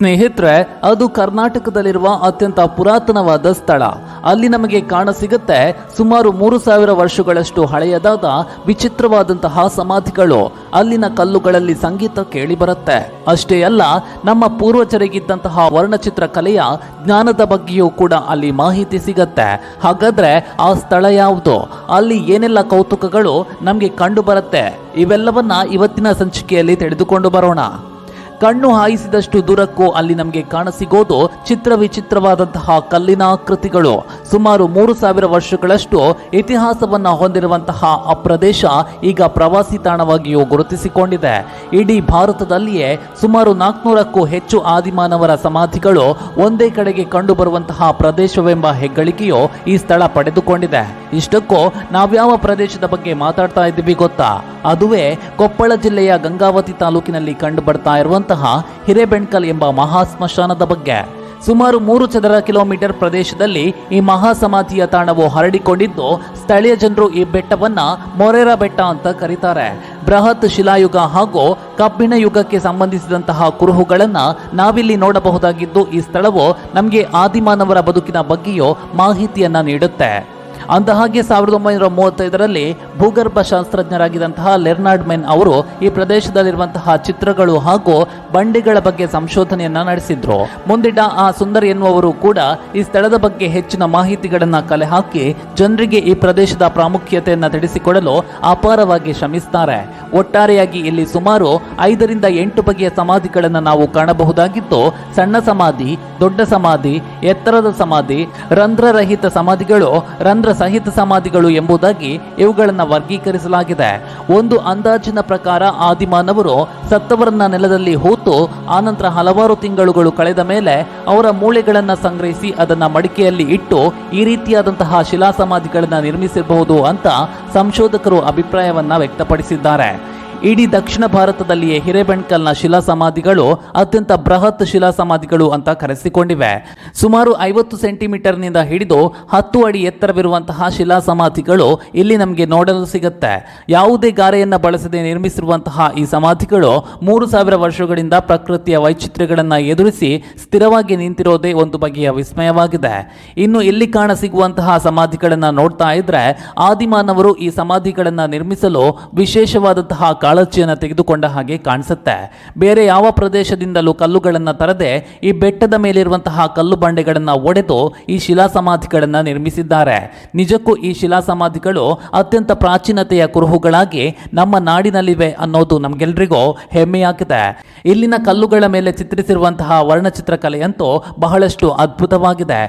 ಸ್ನೇಹಿತರೆ, ಅದು ಕರ್ನಾಟಕದಲ್ಲಿರುವ ಅತ್ಯಂತ ಪುರಾತನವಾದ ಸ್ಥಳ. ಅಲ್ಲಿ ನಮಗೆ ಕಾಣ ಸಿಗುತ್ತೆ ಸುಮಾರು ಮೂರು ಸಾವಿರ ವರ್ಷಗಳಷ್ಟು ಹಳೆಯದಾದ ವಿಚಿತ್ರವಾದಂತಹ ಸಮಾಧಿಗಳು. ಅಲ್ಲಿನ ಕಲ್ಲುಗಳಲ್ಲಿ ಸಂಗೀತ ಕೇಳಿಬರುತ್ತೆ. ಅಷ್ಟೇ ಅಲ್ಲ, ನಮ್ಮ ಪೂರ್ವಜರಿಗಿದ್ದಂತಹ ವರ್ಣಚಿತ್ರ ಕಲೆಯ ಜ್ಞಾನದ ಬಗ್ಗೆಯೂ ಕೂಡ ಅಲ್ಲಿ ಮಾಹಿತಿ ಸಿಗತ್ತೆ. ಹಾಗಾದ್ರೆ ಆ ಸ್ಥಳ ಯಾವುದು? ಅಲ್ಲಿ ಏನೆಲ್ಲ ಕೌತುಕಗಳು ನಮಗೆ ಕಂಡು ಬರುತ್ತೆ ಇವೆಲ್ಲವನ್ನ ಇವತ್ತಿನ ಸಂಚಿಕೆಯಲ್ಲಿ ತಿಳಿದುಕೊಂಡು ಬರೋಣ. ಕಣ್ಣು ಹಾಯಿಸಿದಷ್ಟು ದೂರಕ್ಕೂ ಅಲ್ಲಿ ನಮಗೆ ಕಾಣಸಿಗೋದು ಚಿತ್ರ ವಿಚಿತ್ರವಾದಂತಹ ಕಲ್ಲಿನ ಆಕೃತಿಗಳು ಸುಮಾರು ಮೂರು ಸಾವಿರ ವರ್ಷಗಳಷ್ಟು ಇತಿಹಾಸವನ್ನು ಹೊಂದಿರುವಂತಹ ಆ ಪ್ರದೇಶ ಈಗ ಪ್ರವಾಸಿ ತಾಣವಾಗಿಯೂ ಗುರುತಿಸಿಕೊಂಡಿದೆ. ಇಡೀ ಭಾರತದಲ್ಲಿಯೇ ಸುಮಾರು ನಾಲ್ಕುನೂರಕ್ಕೂ ಹೆಚ್ಚು ಆದಿಮಾನವರ ಸಮಾಧಿಗಳು ಒಂದೇ ಕಡೆಗೆ ಕಂಡುಬರುವಂತಹ ಪ್ರದೇಶವೆಂಬ ಹೆಗ್ಗಳಿಕೆಯು ಈ ಸ್ಥಳ ಪಡೆದುಕೊಂಡಿದೆ. ಇಷ್ಟಕ್ಕೂ ನಾವ್ಯಾವ ಪ್ರದೇಶದ ಬಗ್ಗೆ ಮಾತಾಡ್ತಾ ಇದ್ದೀವಿ ಗೊತ್ತಾ? ಅದುವೇ ಕೊಪ್ಪಳ ಜಿಲ್ಲೆಯ ಗಂಗಾವತಿ ತಾಲೂಕಿನಲ್ಲಿ ಕಂಡು ಬರ್ತಾ ಇರುವಂತಹ ಹಿರೇಬೆಣ್ಕಲ್ ಎಂಬ ಮಹಾ ಸ್ಮಶಾನದ ಬಗ್ಗೆ. ಸುಮಾರು ಮೂರು ಚದರ ಕಿಲೋಮೀಟರ್ ಪ್ರದೇಶದಲ್ಲಿ ಈ ಮಹಾಸಮಾಧಿಯ ತಾಣವು ಹರಡಿಕೊಂಡಿದ್ದು, ಸ್ಥಳೀಯ ಜನರು ಈ ಬೆಟ್ಟವನ್ನ ಮೊರೆರಾ ಬೆಟ್ಟ ಅಂತ ಕರೀತಾರೆ. ಬೃಹತ್ ಶಿಲಾಯುಗ ಹಾಗೂ ಕಬ್ಬಿಣ ಯುಗಕ್ಕೆ ಸಂಬಂಧಿಸಿದಂತಹ ಕುರುಹುಗಳನ್ನ ನಾವಿಲ್ಲಿ ನೋಡಬಹುದಾಗಿದ್ದು, ಈ ಸ್ಥಳವು ನಮಗೆ ಆದಿಮಾನವರ ಬದುಕಿನ ಬಗ್ಗೆಯೂ ಮಾಹಿತಿಯನ್ನ ನೀಡುತ್ತೆ. ಅಂದಹಾಗೆ ಸಾವಿರದ ಒಂಬೈನೂರ ಮೂವತ್ತೈದರಲ್ಲಿ ಭೂಗರ್ಭ ಶಾಸ್ತ್ರಜ್ಞರಾಗಿದ್ದಂತಹ ಲೆರ್ನಾರ್ಡ್ ಮೆನ್ ಅವರು ಈ ಪ್ರದೇಶದಲ್ಲಿರುವಂತಹ ಚಿತ್ರಗಳು ಹಾಗೂ ಬಂಡೆಗಳ ಬಗ್ಗೆ ಸಂಶೋಧನೆಯನ್ನ ನಡೆಸಿದ್ರು. ಮುಂದಿನ ಆ ಸುಂದರ್ ಎನ್ನುವರು ಕೂಡ ಈ ಸ್ಥಳದ ಬಗ್ಗೆ ಹೆಚ್ಚಿನ ಮಾಹಿತಿಗಳನ್ನ ಕಲೆ ಹಾಕಿ ಜನರಿಗೆ ಈ ಪ್ರದೇಶದ ಪ್ರಾಮುಖ್ಯತೆಯನ್ನ ತಿಳಿಸಿಕೊಡಲು ಅಪಾರವಾಗಿ ಶ್ರಮಿಸ್ತಾರೆ. ಒಟ್ಟಾರೆಯಾಗಿ ಇಲ್ಲಿ ಸುಮಾರು ಐದರಿಂದ ಎಂಟು ಬಗೆಯ ಸಮಾಧಿಗಳನ್ನು ನಾವು ಕಾಣಬಹುದಾಗಿದ್ದು ಸಣ್ಣ ಸಮಾಧಿ, ದೊಡ್ಡ ಸಮಾಧಿ, ಎತ್ತರದ ಸಮಾಧಿ, ರಂಧ್ರರಹಿತ ಸಮಾಧಿಗಳು ರಂಧ್ರ ಸಹಿತ ಸಮಾಧಿಗಳು ಎಂಬುದಾಗಿ ಇವುಗಳನ್ನು ವರ್ಗೀಕರಿಸಲಾಗಿದೆ. ಒಂದು ಅಂದಾಜಿನ ಪ್ರಕಾರ ಆದಿಮಾನವರು ಸತ್ತವರನ್ನ ನೆಲದಲ್ಲಿ ಹೂತು, ಆನಂತರ ಹಲವಾರು ತಿಂಗಳುಗಳು ಕಳೆದ ಮೇಲೆ ಅವರ ಮೂಳೆಗಳನ್ನು ಸಂಗ್ರಹಿಸಿ ಅದನ್ನು ಮಡಿಕೆಯಲ್ಲಿ ಇಟ್ಟು ಈ ರೀತಿಯಾದಂತಹ ಶಿಲಾ ಸಮಾಧಿಗಳನ್ನು ನಿರ್ಮಿಸಿರಬಹುದು ಅಂತ ಸಂಶೋಧಕರು ಅಭಿಪ್ರಾಯವನ್ನು ವ್ಯಕ್ತಪಡಿಸಿದ್ದಾರೆ. ಇಡೀ ದಕ್ಷಿಣ ಭಾರತದಲ್ಲಿಯೇ ಹಿರೇಬೆಣ್ಕಲ್ನ ಶಿಲಾ ಸಮಾಧಿಗಳು ಅತ್ಯಂತ ಬೃಹತ್ ಶಿಲಾ ಸಮಾಧಿಗಳು ಅಂತ ಕರೆಸಿಕೊಂಡಿವೆ. ಸುಮಾರು ಐವತ್ತು ಸೆಂಟಿಮೀಟರ್ನಿಂದ ಹಿಡಿದು ಹತ್ತು ಅಡಿ ಎತ್ತರವಿರುವಂತಹ ಶಿಲಾ ಸಮಾಧಿಗಳು ಇಲ್ಲಿ ನಮಗೆ ನೋಡಲು ಸಿಗುತ್ತೆ. ಯಾವುದೇ ಗಾರೆಯನ್ನು ಬಳಸದೆ ನಿರ್ಮಿಸಿರುವಂತಹ ಈ ಸಮಾಧಿಗಳು ಮೂರು ಸಾವಿರ ವರ್ಷಗಳಿಂದ ಪ್ರಕೃತಿಯ ವೈಚಿತ್ರ್ಯಗಳನ್ನು ಎದುರಿಸಿ ಸ್ಥಿರವಾಗಿ ನಿಂತಿರೋದೇ ಒಂದು ಬಗೆಯ ವಿಸ್ಮಯವಾಗಿದೆ. ಇನ್ನು ಇಲ್ಲಿ ಕಾಣ ಸಿಗುವಂತಹ ಸಮಾಧಿಗಳನ್ನು ನೋಡ್ತಾ ಇದ್ರೆ ಆದಿಮಾನವರು ಈ ಸಮಾಧಿಗಳನ್ನು ನಿರ್ಮಿಸಲು ವಿಶೇಷವಾದಂತಹ ಕಾಳಜಿಯನ್ನು ತೆಗೆದುಕೊಂಡ ಹಾಗೆ ಕಾಣಿಸುತ್ತೆ. ಬೇರೆ ಯಾವ ಪ್ರದೇಶದಿಂದಲೂ ಕಲ್ಲುಗಳನ್ನು ತರದೆ ಈ ಬೆಟ್ಟದ ಮೇಲಿರುವಂತಹ ಕಲ್ಲು ಬಂಡೆಗಳನ್ನು ಒಡೆದು ಈ ಶಿಲಾ ಸಮಾಧಿಗಳನ್ನು ನಿರ್ಮಿಸಿದ್ದಾರೆ. ನಿಜಕ್ಕೂ ಈ ಶಿಲಾ ಸಮಾಧಿಗಳು ಅತ್ಯಂತ ಪ್ರಾಚೀನತೆಯ ಕುರುಹುಗಳಾಗಿ ನಮ್ಮ ನಾಡಿನಲ್ಲಿವೆ ಅನ್ನೋದು ನಮಗೆಲ್ಲರಿಗೂ ಹೆಮ್ಮೆಯಾಗಿದೆ. ಇಲ್ಲಿನ ಕಲ್ಲುಗಳ ಮೇಲೆ ಚಿತ್ರಿಸಿರುವಂತಹ ವರ್ಣಚಿತ್ರ ಕಲೆಯಂತೂ ಬಹಳಷ್ಟು ಅದ್ಭುತವಾಗಿದೆ.